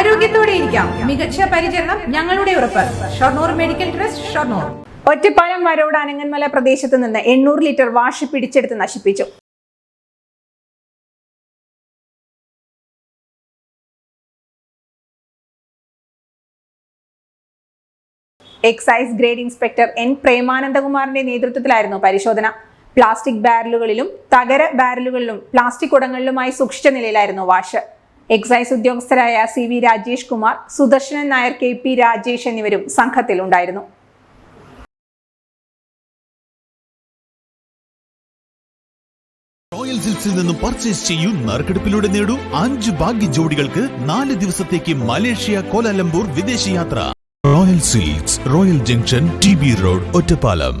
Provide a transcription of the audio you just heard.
ആരോഗ്യത്തോടെ ഇരിക്കാം. മികച്ച പരിചരണം ഞങ്ങളുടെ ഉറപ്പ്. Shoranur medical trust Shoranur. Ottapalam Varode Ananganmala പ്രദേശത്ത് നിന്ന് എണ്ണൂറ് ലിറ്റർ വാഷ് പിടിച്ചെടുത്ത് നശിപ്പിച്ചു. എക്സൈസ് ഗ്രേഡ് ഇൻസ്പെക്ടർ എൻ പ്രേമാനന്ദകുമാറിന്റെ നേതൃത്വത്തിലായിരുന്നു പരിശോധന. പ്ലാസ്റ്റിക് ബാരലുകളിലും തകര ബാരലുകളിലും പ്ലാസ്റ്റിക് കുടങ്ങളിലുമായി സൂക്ഷിച്ച നിലയിലായിരുന്നു wash. Excise ഉദ്യോഗസ്ഥരായ C V Rajesh Kumar Sudarsanan Nair K P Rajesh എന്നിവരും സംഘത്തിലുണ്ടായിരുന്നു. റോയൽ സിൽക്സിൽ നിന്നും പർച്ചേസ് ചെയ്യൂ നറുക്കെടുപ്പിലൂടെ നേടൂ അഞ്ച് ഭാഗ്യ ജോഡികൾക്ക് നാല് ദിവസത്തേക്ക് മലേഷ്യ കോലാലംപൂർ വിദേശയാത്ര Royal Silks Royal Junction T B road Ottapalam.